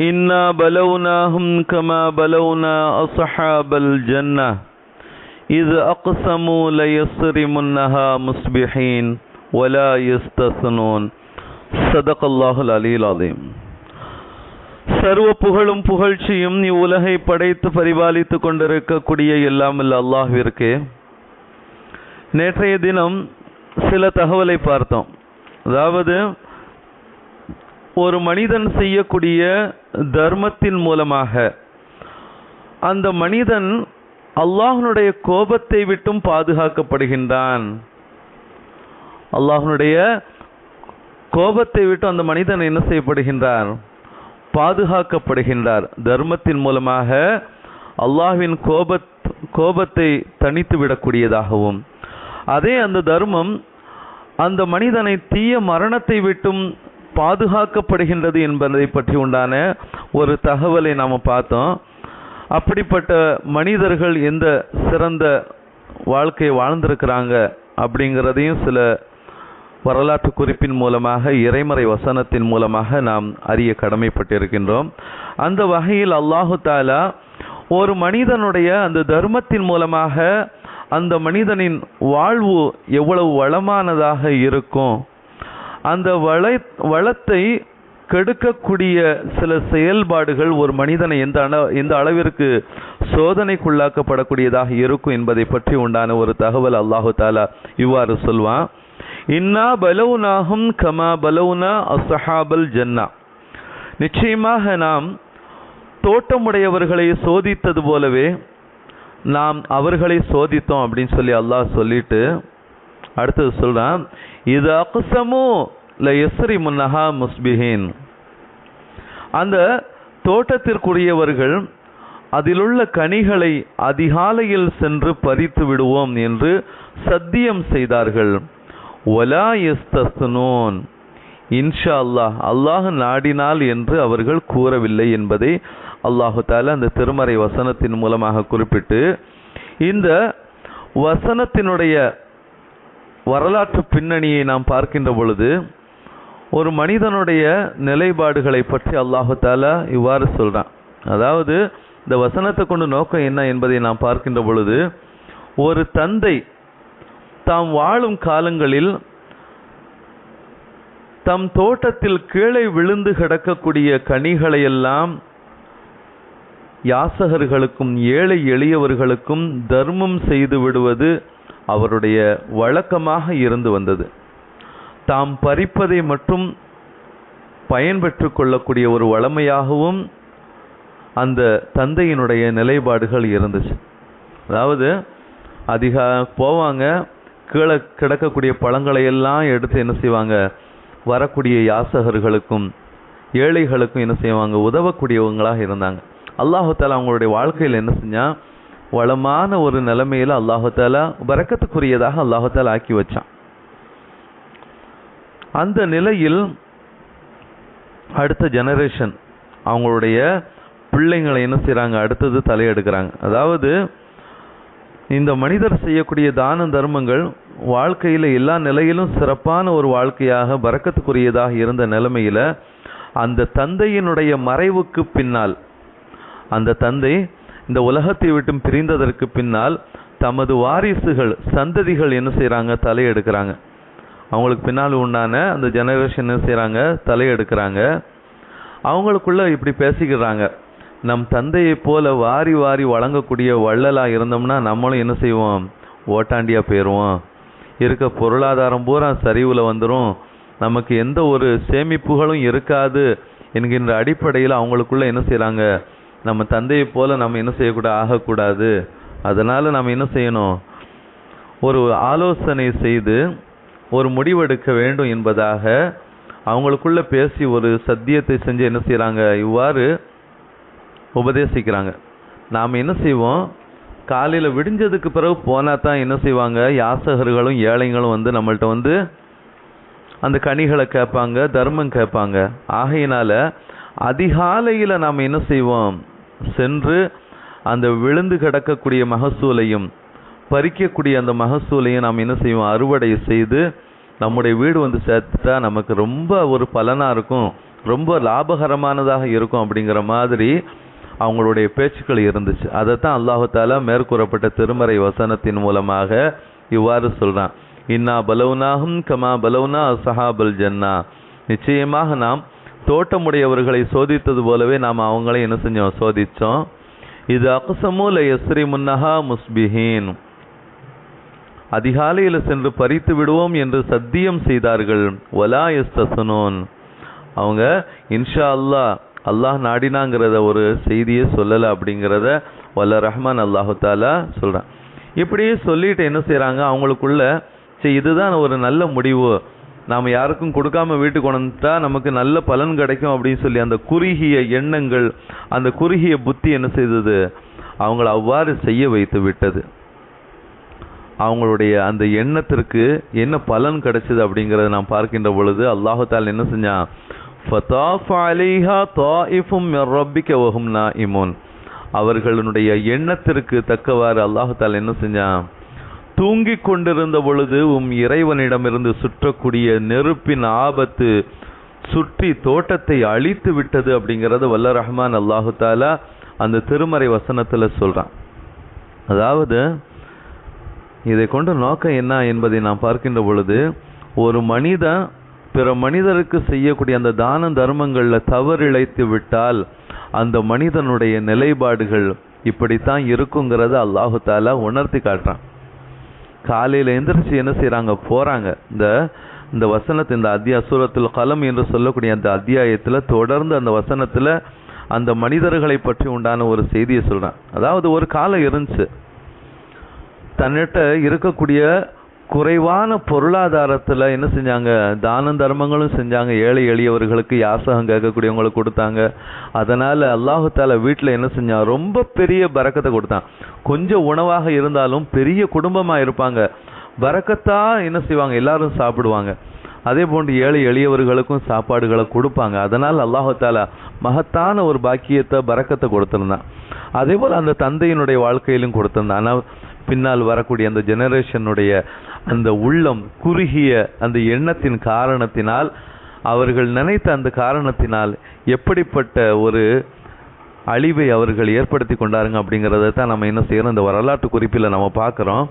إنا بلوناهم كما بلونا أصحاب الجنة إذ أقسموا ليصرمنها مصبحين ولا يستثنون صدق الله العلي العظيم சர்வ புகழும் புகழ்ச்சியும் இவ்வுலகை படைத்து பரிபாலித்து கொண்டிருக்கக்கூடிய எல்லாம் இல்ல அல்லாஹ்விற்கு நேற்றைய தினம் சில தகவலை பார்த்தோம் அதாவது ஒரு மனிதன் செய்யக்கூடிய தர்மத்தின் மூலமாக. அந்த மனிதன் அல்லாஹனுடைய கோபத்தை விட்டும் பாதுகாக்கப்படுகின்றான். அல்லாஹனுடைய கோபத்தை விட்டு அந்த மனிதன் என்ன செய்யப்படுகின்றார் பாதுகாக்கப்படுகின்றார். தர்மத்தின் மூலமாக அல்லாஹ்வின் கோபத் கோபத்தை தணித்து விடக்கூடியதாகவும். அதே அந்த தர்மம் அந்த மனிதனை தீய மரணத்தை விட்டும் பாதுகாக்கப்படுகின்றது என்பதை பற்றி உண்டான ஒரு தகவலை நாம் பார்த்தோம். அப்படிப்பட்ட மனிதர்கள் எந்த சிறந்த வாழ்க்கையை வாழ்ந்திருக்கிறாங்க அப்படிங்கிறதையும் சில வரலாற்று குறிப்பின் மூலமாக இறைமறை வசனத்தின் மூலமாக நாம் அறிய கடமைப்பட்டிருக்கின்றோம். அந்த வகையில் அல்லாஹு தாலா ஒரு மனிதனுடைய அந்த தர்மத்தின் மூலமாக அந்த மனிதனின் வாழ்வு எவ்வளவு வளமானதாக இருக்கும் அந்த வளை வளத்தை கெடுக்கக்கூடிய சில செயல்பாடுகள் ஒரு மனிதனை எந்த அள எந்த அளவிற்கு சோதனைக்குள்ளாக்கப்படக்கூடியதாக இருக்கும் என்பதை பற்றி உண்டான ஒரு தகவல் அல்லாஹு தாலா இவ்வாறு சொல்வான். இன்னா பலவுனாகும் கமா பலவுனா அசஹாபல் ஜன்னா. நிச்சயமாக நாம் தோட்டமுடையவர்களை சோதித்தது போலவே நாம் அவர்களை சோதித்தோம் அப்படின்னு சொல்லி அல்லாஹ் சொல்லிட்டு அடுத்தது சொல்றான் இது அகுசமு ல எஸ்ரி முன்னஹா முஸ்பிஹீன். அந்த தோட்டத்திற்குரியவர்கள் அதிலுள்ள கனிகளை அதிகாலையில் சென்று பறித்து விடுவோம் என்று சத்தியம் செய்தார்கள். ஒலா எஸ்தஸ்தனோன் இன்ஷா அல்லாஹ் அல்லாஹ் நாடினால் என்று அவர்கள் கூறவில்லை என்பதை அல்லாஹு தால அந்த திருமறை வசனத்தின் மூலமாக குறிப்பிட்டு இந்த வசனத்தினுடைய வரலாற்று பின்னணியை நாம் பார்க்கின்ற பொழுது ஒரு மனிதனுடைய நிலைப்பாடுகளை பற்றி அல்லாஹால இவ்வாறு சொல்கிறான் அதாவது இந்த வசனத்தை கொண்டு நோக்கம் என்ன என்பதை நாம் பார்க்கின்ற பொழுது ஒரு தந்தை தாம் வாழும் காலங்களில் தம் தோட்டத்தில் கீழே விழுந்து கிடக்கக்கூடிய கனிகளையெல்லாம் யாசகர்களுக்கும் ஏழை எளியவர்களுக்கும் தர்மம் செய்து விடுவது அவருடைய வழக்கமாக இருந்து வந்தது. தாம் பறிப்பதை மட்டும் பயன்பெற்று கொள்ளக்கூடிய ஒரு வளமையாகவும் அந்த தந்தையினுடைய நிலைப்பாடுகள் இருந்துச்சு. அதாவது அதிக போவாங்க கீழே கிடக்கக்கூடிய பழங்களை எல்லாம் எடுத்து என்ன செய்வாங்க வரக்கூடிய யாசகர்களுக்கும் ஏழைகளுக்கும் என்ன செய்வாங்க உதவக்கூடியவங்களாக இருந்தாங்க. அல்லாஹால அவங்களுடைய வாழ்க்கையில் என்ன செஞ்சால் வளமான ஒரு நிலைமையில் அல்லாஹாலா வரக்கத்துக்குரியதாக அல்லாஹால ஆக்கி வச்சான். அந்த நிலையில் அடுத்த ஜெனரேஷன் அவங்களுடைய பிள்ளைங்களை என்ன செய்கிறாங்க அடுத்தது தலையெடுக்கிறாங்க. அதாவது இந்த மனிதர் செய்யக்கூடிய தான தர்மங்கள் வாழ்க்கையில் எல்லா நிலையிலும் சிறப்பான ஒரு வாழ்க்கையாக பறக்கத்துக்குரியதாக இருந்த நிலைமையில் அந்த தந்தையினுடைய மறைவுக்கு பின்னால் அந்த தந்தை இந்த உலகத்தை விட்டும் பிரிந்ததற்கு பின்னால் தமது வாரிசுகள் சந்ததிகள் என்ன செய்கிறாங்க தலையெடுக்கிறாங்க அவங்களுக்கு பின்னால் உண்டான அந்த ஜெனரேஷன் என்ன செய்கிறாங்க தலையெடுக்கிறாங்க அவங்களுக்குள்ள இப்படி பேசிக்கிறாங்க. நம் தந்தையை போல வாரி வாரி வழங்கக்கூடிய வள்ளலாக இருந்தோம்னா நம்மளும் என்ன செய்வோம்? ஓட்டாண்டியா போயிடுவோம் இருக்க பொருளாதாரம் பூரா சரிவில் வந்துடும் நமக்கு எந்த ஒரு சேமிப்புகளும் இருக்காது என்கின்ற அடிப்படையில் அவங்களுக்குள்ள என்ன செய்கிறாங்க நம்ம தந்தையை போல் நம்ம என்ன செய்யக்கூடாது ஆகக்கூடாது. அதனால் நம்ம என்ன செய்யணும்? ஒரு ஆலோசனை செய்து ஒரு முடிவெடுக்க வேண்டும் என்பதாக அவங்களுக்குள்ளே பேசி ஒரு சத்தியத்தை செஞ்சு என்ன செய்கிறாங்க இவ்வாறு உபதேசிக்கிறாங்க. நாம் என்ன செய்வோம்? காலையில் விடிஞ்சதுக்கு பிறகு போனால் தான் என்ன செய்வாங்க? யாசகர்களும் ஏழைங்களும் வந்து நம்மள்ட்ட வந்து அந்த கனிகளை கேட்பாங்க தர்மம் கேட்பாங்க. ஆகையினால் அதிகாலையில் நாம் என்ன செய்வோம்? சென்று அந்த விழுந்து கிடக்கக்கூடிய மகசூலையும் பறிக்கக்கூடிய அந்த மகசூலையும் நாம் என்ன செய்வோம்? அறுவடை செய்து நம்முடைய வீடு வந்து சேர்த்துட்டா நமக்கு ரொம்ப ஒரு பலனாக இருக்கும். ரொம்ப லாபகரமானதாக இருக்கும் அப்படிங்கிற மாதிரி அவங்களுடைய பேச்சுக்கள் இருந்துச்சு. அதைத்தான் அல்லாஹு மேற்கூறப்பட்ட திருமறை வசனத்தின் மூலமாக இவ்வாறு சொல்கிறான் இன்னா பலவுனாகும் கமா பலவுனா சஹாபல் ஜன்னா. நிச்சயமாக நாம் தோட்டமுடையவர்களை சோதித்தது போலவே நாம் அவங்களை என்ன செஞ்சோம்? சோதித்தோம் இது அக்சமூல எஸ்ரி முன்னஹா முஸ்பிஹீன். அதிகாலையில் சென்று பறித்து விடுவோம் என்று சத்தியம் செய்தார்கள். ஒலா எஸ்தசனோன் அவங்க இன்ஷா அல்லாஹ் அல்லாஹ் நாடினாங்கிறத ஒரு செய்தியை சொல்லலை அப்படிங்கிறத வல்ல ரஹ்மான் அல்லாஹு தாலா சொல்கிறான் இப்படியே சொல்லிட்டு என்ன செய்கிறாங்க அவங்களுக்குள்ள சரி இதுதான் ஒரு நல்ல முடிவு. நாம் யாருக்கும் கொடுக்காம வீட்டுக்கு கொண்டா நமக்கு நல்ல பலன் கிடைக்கும் அப்படின்னு சொல்லி அந்த குறுகிய எண்ணங்கள் அந்த குறுகிய புத்தி என்ன செய்தது? அவங்கள அவ்வாறு செய்ய வைத்து விட்டது. அவங்களுடைய அந்த எண்ணத்திற்கு என்ன பலன் கிடைச்சது அப்படிங்கிறத நாம் பார்க்கின்ற பொழுது அல்லாஹால் என்ன செஞ்சான்? ஃபதாஃப தாயிஃபும் அவர்களுடைய எண்ணத்திற்கு தக்கவாறு அல்லாஹத்தால் என்ன செஞ்சான்? தூங்கிக் கொண்டிருந்த பொழுது உம் இறைவனிடமிருந்து சுற்றக்கூடிய நெருப்பின் ஆபத்து சுற்றி தோட்டத்தை அழித்து விட்டது அப்படிங்கிறத வல்ல ரஹ்மான் அல்லாஹு தாலா அந்த திருமறை வசனத்தில் சொல்கிறான் அதாவது இதை கொண்டு நோக்கம் என்ன என்பதை நாம் பார்க்கின்ற பொழுது ஒரு மனிதன் பிற மனிதருக்கு செய்யக்கூடிய அந்த தான தர்மங்களில் தவறிழைத்து விட்டால் அந்த மனிதனுடைய நிலைப்பாடுகள் இப்படித்தான் இருக்குங்கிறத அல்லாஹு தாலா உணர்த்தி காட்டுறான். காலையில் எந்திரிச்சு என்ன செய்கிறாங்க போகிறாங்க இந்த இந்த வசனத்தை இந்த அத்தியா சூரத்துல் கலம் என்று சொல்லக்கூடிய அந்த அத்தியாயத்தில் தொடர்ந்து அந்த வசனத்தில் அந்த மனிதர்களை பற்றி உண்டான ஒரு செய்தியை சொல்றான். அதாவது ஒரு காலம் இருந்துச்சு. தன்னிட்ட இருக்கக்கூடிய குறைவான பொருளாதாரத்தில் என்ன செஞ்சாங்க? தான தர்மங்களும் செஞ்சாங்க. ஏழை எளியவர்களுக்கு யாசகம் கேட்கக்கூடியவங்களுக்கு கொடுத்தாங்க. அதனால் அல்லாஹால வீட்டில் என்ன செஞ்சான் ரொம்ப பெரிய பறக்கத்தை கொடுத்தான். கொஞ்சம் உணவாக இருந்தாலும் பெரிய குடும்பமாக இருப்பாங்க. பறக்கத்தா என்ன செய்வாங்க? எல்லாரும் சாப்பிடுவாங்க. அதே போன்று ஏழை எளியவர்களுக்கும் சாப்பாடுகளை கொடுப்பாங்க. அதனால் அல்லாஹால மகத்தான ஒரு பாக்கியத்தை பறக்கத்தை கொடுத்துருந்தான். அதே போல் அந்த தந்தையினுடைய வாழ்க்கையிலும் கொடுத்துருந்தான். ஆனால் பின்னால் வரக்கூடிய அந்த ஜெனரேஷனுடைய அந்த உள்ளம் குறுகிய அந்த எண்ணத்தின் காரணத்தினால் அவர்கள் நினைத்த அந்த காரணத்தினால் எப்படிப்பட்ட ஒரு அழிவை அவர்கள் ஏற்படுத்தி கொண்டாருங்க அப்படிங்கிறத தான் நம்ம என்ன செய்கிறோம் இந்த வரலாற்று குறிப்பில் நம்ம பார்க்குறோம்.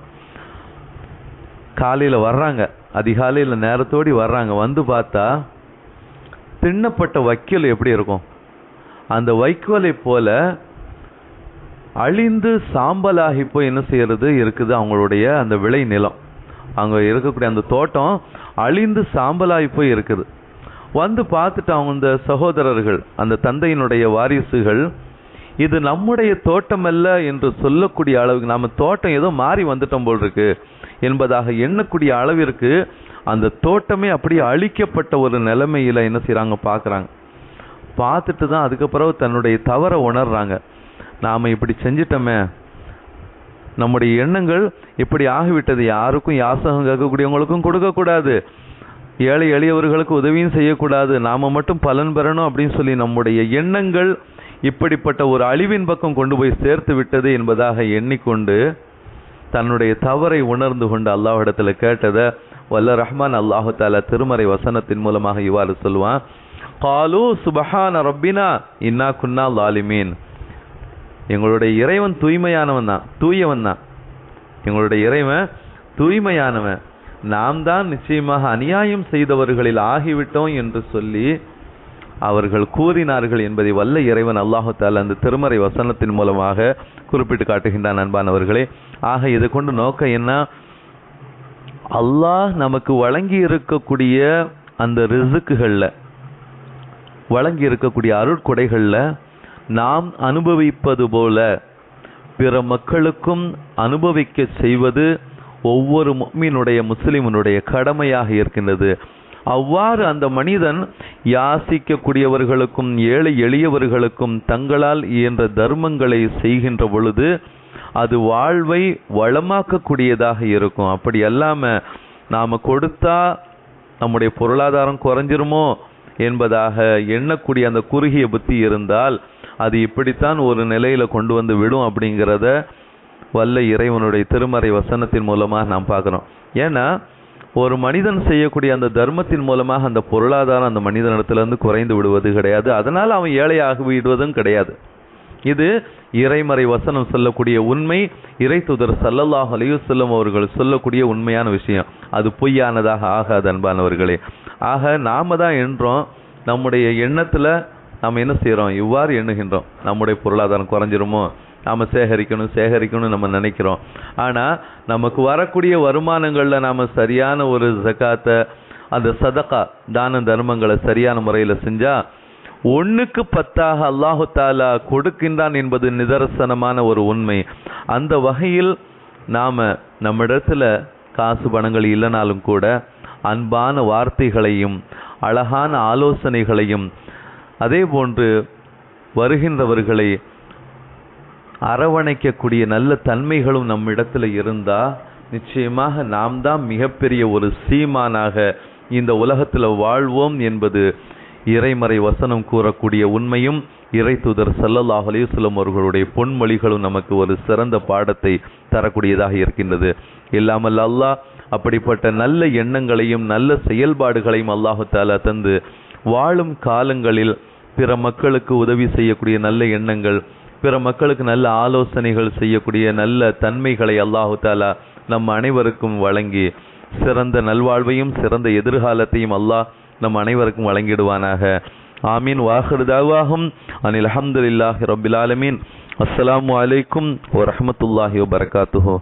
காலையில் வர்றாங்க. அதிகாலையில் நேரத்தோடி வர்றாங்க. வந்து பார்த்தா தின்னப்பட்ட வைக்கோல் எப்படி இருக்கும்? அந்த வைக்கோலை போல அழிந்து சாம்பலாகி போய் என்ன செய்யறது? இருக்குது அவங்களுடைய அந்த விளை நிலம் அங்கே இருக்கக்கூடிய அந்த தோட்டம் அழிந்து சாம்பலாகி போய் இருக்குது. வந்து பார்த்துட்டு அவங்க இந்த சகோதரர்கள் அந்த தந்தையினுடைய வாரிசுகள் இது நம்முடைய தோட்டம் அல்ல என்று சொல்லக்கூடிய அளவுக்கு நம்ம தோட்டம் ஏதோ மாறி வந்துட்டோம் போல் இருக்கு என்பதாக எண்ணக்கூடிய அளவிற்கு அந்த தோட்டமே அப்படியே அழிக்கப்பட்ட ஒரு நிலைமையில் என்ன செய்கிறாங்க பார்க்குறாங்க. பார்த்துட்டு தான் அதுக்கப்புறம் தன்னுடைய தவறை உணர்றாங்க. நாம் இப்படி செஞ்சிட்டோமே நம்முடைய எண்ணங்கள் இப்படி ஆகிவிட்டது. யாருக்கும் யாசகம் கேட்கக்கூடியவங்களுக்கும் கொடுக்கக்கூடாது. ஏழை எளியவர்களுக்கு உதவியும் செய்யக்கூடாது. நாம் மட்டும் பலன் பெறணும் அப்படின்னு சொல்லி நம்முடைய எண்ணங்கள் இப்படிப்பட்ட ஒரு அழிவின் பக்கம் கொண்டு போய் சேர்த்து விட்டது என்பதாக எண்ணிக்கொண்டு தன்னுடைய தவறை உணர்ந்து கொண்டு அல்லாஹிடத்தில் கேட்டதை வல்ல ரஹ்மான் அல்லாஹு தாலா திருமறை வசனத்தின் மூலமாக இவ்வாறு சொல்லுவான் காலு சுபஹான ரப்பினா இன்னா குன்னா லாலிமீன் எங்களுடைய இறைவன் தூய்மையானவன் தான் தூயவன் தான். எங்களுடைய இறைவன் தூய்மையானவன். நாம் தான் நிச்சயமாக அநியாயம் செய்தவர்களில் ஆகிவிட்டோம் என்று சொல்லி அவர்கள் கூறினார்கள் என்பதை வல்ல இறைவன் அல்லாஹத்தால் அந்த திருமறை வசனத்தின் மூலமாக குறிப்பிட்டு காட்டுகின்றான் அன்பானவர்களே. ஆக இதை கொண்டு நோக்கம் என்ன? அல்லாஹ் நமக்கு வழங்கி இருக்கக்கூடிய அந்த ரிசுக்குகளில் வழங்கி இருக்கக்கூடிய அருட்கொடைகளில் நாம் அனுபவிப்பது போல பிற மக்களுக்கும் அனுபவிக்க செய்வது ஒவ்வொரு மீனுடைய முஸ்லிமனுடைய கடமையாக இருக்கின்றது. அவ்வாறு அந்த மனிதன் யாசிக்கக்கூடியவர்களுக்கும் ஏழை எளியவர்களுக்கும் தங்களால் இயன்ற தர்மங்களை செய்கின்ற பொழுது அது வாழ்வை வளமாக்கக்கூடியதாக இருக்கும். அப்படி அல்லாமல் நாம் கொடுத்தா நம்முடைய பொருளாதாரம் குறைஞ்சிருமோ என்பதாக எண்ணக்கூடிய அந்த குறுகிய புத்தி இருந்தால் அது இப்படித்தான் ஒரு நிலையில் கொண்டு வந்து விடும் அப்படிங்கிறத வல்ல இறைவனுடைய திருமறை வசனத்தின் மூலமாக நாம் பார்க்குறோம். ஏன்னா ஒரு மனிதன் செய்யக்கூடிய அந்த தர்மத்தின் மூலமாக அந்த பொருளாதாரம் அந்த மனிதனிடத்துலேருந்து குறைந்து விடுவது கிடையாது. அதனால் அவன் ஏழையாகி விடுவதும் கிடையாது. இது இறைமறை வசனம் சொல்லக்கூடிய உண்மை இறை தூதர் சல்லல்லாஹ் அலையுசல்லம் அவர்கள் சொல்லக்கூடிய உண்மையான விஷயம். அது பொய்யானதாக ஆகாது அன்பானவர்களே. ஆக நாம தான் என்றோம். நம்முடைய எண்ணத்தில் நம்ம என்ன செய்கிறோம் இவ்வாறு எண்ணுகின்றோம். நம்முடைய பொருளாதாரம் குறைஞ்சிருமோ? நாம சேகரிக்கணும் சேகரிக்கணும்னு நம்ம நினைக்கிறோம். ஆனால் நமக்கு வரக்கூடிய வருமானங்களில் நாம் சரியான ஒரு ஜக்காத்தை அந்த சதக்கா தான தர்மங்களை சரியான முறையில் செஞ்சால் ஒன்றுக்கு பத்தாக அல்லாஹு தாலா கொடுக்கின்றான் என்பது நிதர்சனமான ஒரு உண்மை. அந்த வகையில் நாம் நம்மிடத்தில் காசு பணங்கள் இல்லைனாலும் கூட அன்பான வார்த்தைகளையும் அழகான ஆலோசனைகளையும் அதே போன்று வருகின்றவர்களை அரவணைக்கக்கூடிய நல்ல தன்மைகளும் நம்மிடத்தில் இருந்தால் நிச்சயமாக நாம் தான் மிகப்பெரிய ஒரு சீமானாக இந்த உலகத்தில் வாழ்வோம் என்பது இறைமறை வசனம் கூறக்கூடிய உண்மையும் இறை தூதர் சல்லல்லாஹ் அலையுஸ்லம் அவர்களுடைய பொன்மொழிகளும் நமக்கு ஒரு சிறந்த பாடத்தை தரக்கூடியதாக இருக்கின்றது. இல்லாமல் அல்லாஹ் அப்படிப்பட்ட நல்ல எண்ணங்களையும் நல்ல செயல்பாடுகளையும் அல்லாஹு தாலா தந்து வாழும் காலங்களில் பிற மக்களுக்கு உதவி செய்யக்கூடிய நல்ல எண்ணங்கள் பிற மக்களுக்கு நல்ல ஆலோசனைகள் செய்யக்கூடிய நல்ல தன்மைகளை அல்லாஹு தாலா நம் அனைவருக்கும் வழங்கி சிறந்த நல்வாழ்வையும் சிறந்த எதிர்காலத்தையும் அல்லாஹ் நம் அனைவருக்கும் வழங்கிடுவானாக. ஆமீன். வாஹிர் தாவாகும் அனில் அஹமதுல்லாஹி ரபில் ஆலமீன். அஸ்ஸலாமு அலைக்கும் வரஹமத்துல்லாஹி வபரகாத்துஹு